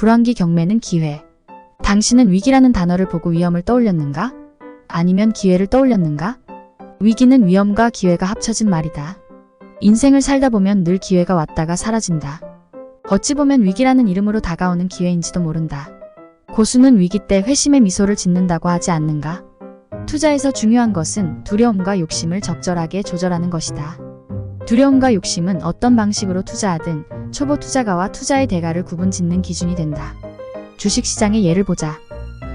불황기 경매는 기회. 당신은 위기라는 단어를 보고 위험을 떠올렸는가? 아니면 기회를 떠올렸는가? 위기는 위험과 기회가 합쳐진 말이다. 인생을 살다 보면 늘 기회가 왔다가 사라진다. 어찌 보면 위기라는 이름으로 다가오는 기회인지도 모른다. 고수는 위기 때 회심의 미소를 짓는다고 하지 않는가? 투자에서 중요한 것은 두려움과 욕심을 적절하게 조절하는 것이다. 두려움과 욕심은 어떤 방식으로 투자하든 초보 투자가와 투자의 대가를 구분 짓는 기준이 된다. 주식시장의 예를 보자.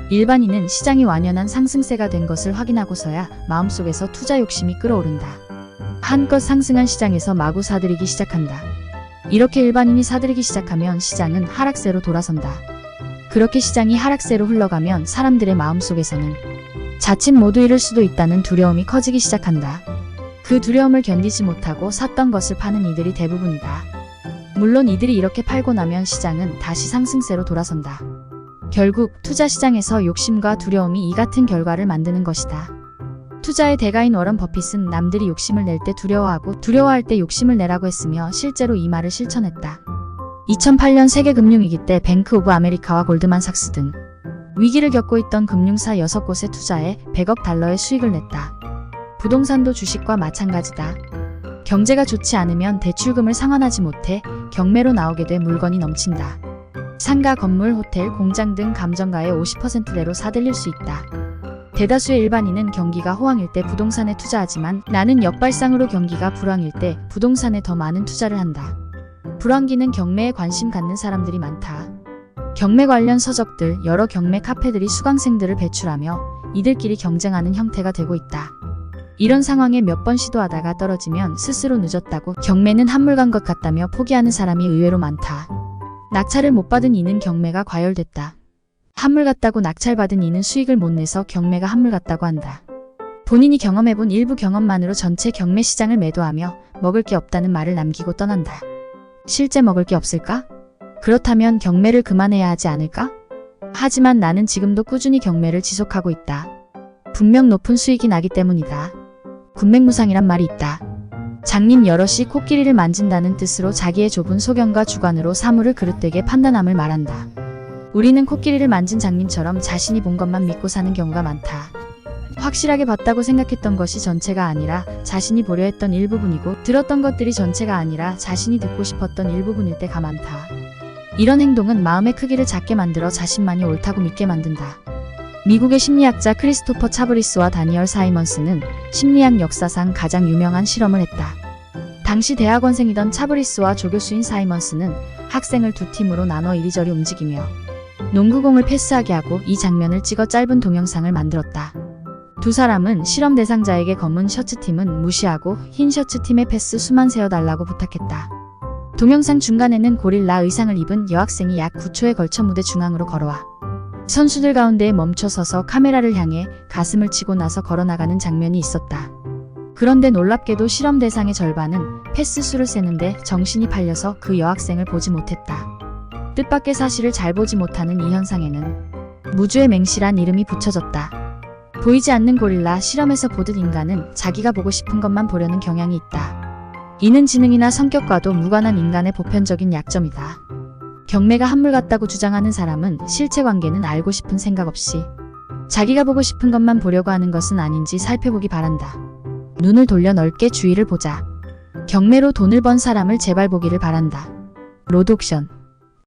일반인은 시장이 완연한 상승세가 된 것을 확인하고서야 마음속에서 투자 욕심이 끌어오른다. 한껏 상승한 시장에서 마구 사들이기 시작한다. 이렇게 일반인이 사들이기 시작하면 시장은 하락세로 돌아선다. 그렇게 시장이 하락세로 흘러가면 사람들의 마음속에서는 자칫 모두 잃을 수도 있다는 두려움이 커지기 시작한다. 그 두려움을 견디지 못하고 샀던 것을 파는 이들이 대부분이다. 물론 이들이 이렇게 팔고 나면 시장은 다시 상승세로 돌아선다. 결국 투자 시장에서 욕심과 두려움이 이 같은 결과를 만드는 것이다. 투자의 대가인 워런 버핏은 남들이 욕심을 낼 때 두려워하고 두려워할 때 욕심을 내라고 했으며 실제로 이 말을 실천했다. 2008년 세계 금융위기 때 뱅크 오브 아메리카와 골드만삭스 등 위기를 겪고 있던 금융사 6곳에 투자해 100억 달러의 수익을 냈다. 부동산도 주식과 마찬가지다. 경제가 좋지 않으면 대출금을 상환하지 못해 경매로 나오게 돼 물건이 넘친다. 상가, 건물, 호텔, 공장 등 감정가의 50%대로 사들릴 수 있다. 대다수의 일반인은 경기가 호황일 때 부동산에 투자하지만 나는 역발상으로 경기가 불황일 때 부동산에 더 많은 투자를 한다. 불황기는 경매에 관심 갖는 사람들이 많다. 경매 관련 서적들, 여러 경매 카페들이 수강생들을 배출하며 이들끼리 경쟁하는 형태가 되고 있다. 이런 상황에 몇 번 시도하다가 떨어지면 스스로 늦었다고 경매는 한물간 것 같다며 포기하는 사람이 의외로 많다. 낙찰을 못 받은 이는 경매가 과열됐다. 한물 같다고 낙찰받은 이는 수익을 못 내서 경매가 한물 같다고 한다. 본인이 경험해본 일부 경험만으로 전체 경매 시장을 매도하며 먹을 게 없다는 말을 남기고 떠난다. 실제 먹을 게 없을까? 그렇다면 경매를 그만해야 하지 않을까? 하지만 나는 지금도 꾸준히 경매를 지속하고 있다. 분명 높은 수익이 나기 때문이다. 군맹무상이란 말이 있다. 장님 여럿이 코끼리를 만진다는 뜻으로 자기의 좁은 소견과 주관으로 사물을 그릇되게 판단함을 말한다. 우리는 코끼리를 만진 장님처럼 자신이 본 것만 믿고 사는 경우가 많다. 확실하게 봤다고 생각했던 것이 전체가 아니라 자신이 보려 했던 일부분이고 들었던 것들이 전체가 아니라 자신이 듣고 싶었던 일부분일 때가 많다. 이런 행동은 마음의 크기를 작게 만들어 자신만이 옳다고 믿게 만든다. 미국의 심리학자 크리스토퍼 차브리스와 다니얼 사이먼스는 심리학 역사상 가장 유명한 실험을 했다. 당시 대학원생이던 차브리스와 조교수인 사이먼스는 학생을 두 팀으로 나눠 이리저리 움직이며 농구공을 패스하게 하고 이 장면을 찍어 짧은 동영상을 만들었다. 두 사람은 실험 대상자에게 검은 셔츠팀은 무시하고 흰 셔츠팀의 패스 수만 세어달라고 부탁했다. 동영상 중간에는 고릴라 의상을 입은 여학생이 약 9초에 걸쳐 무대 중앙으로 걸어와 선수들 가운데에 멈춰 서서 카메라를 향해 가슴을 치고 나서 걸어나가는 장면이 있었다. 그런데 놀랍게도 실험 대상의 절반은 패스 수를 세는데 정신이 팔려서 그 여학생을 보지 못했다. 뜻밖의 사실을 잘 보지 못하는 이 현상에는 무주의 맹시란 이름이 붙여졌다. 보이지 않는 고릴라 실험에서 보듯 인간은 자기가 보고 싶은 것만 보려는 경향이 있다. 이는 지능이나 성격과도 무관한 인간의 보편적인 약점이다. 경매가 한물 같다고 주장하는 사람은 실체 관계는 알고 싶은 생각 없이 자기가 보고 싶은 것만 보려고 하는 것은 아닌지 살펴보기 바란다. 눈을 돌려 넓게 주위를 보자. 경매로 돈을 번 사람을 제발 보기를 바란다. 로드옥션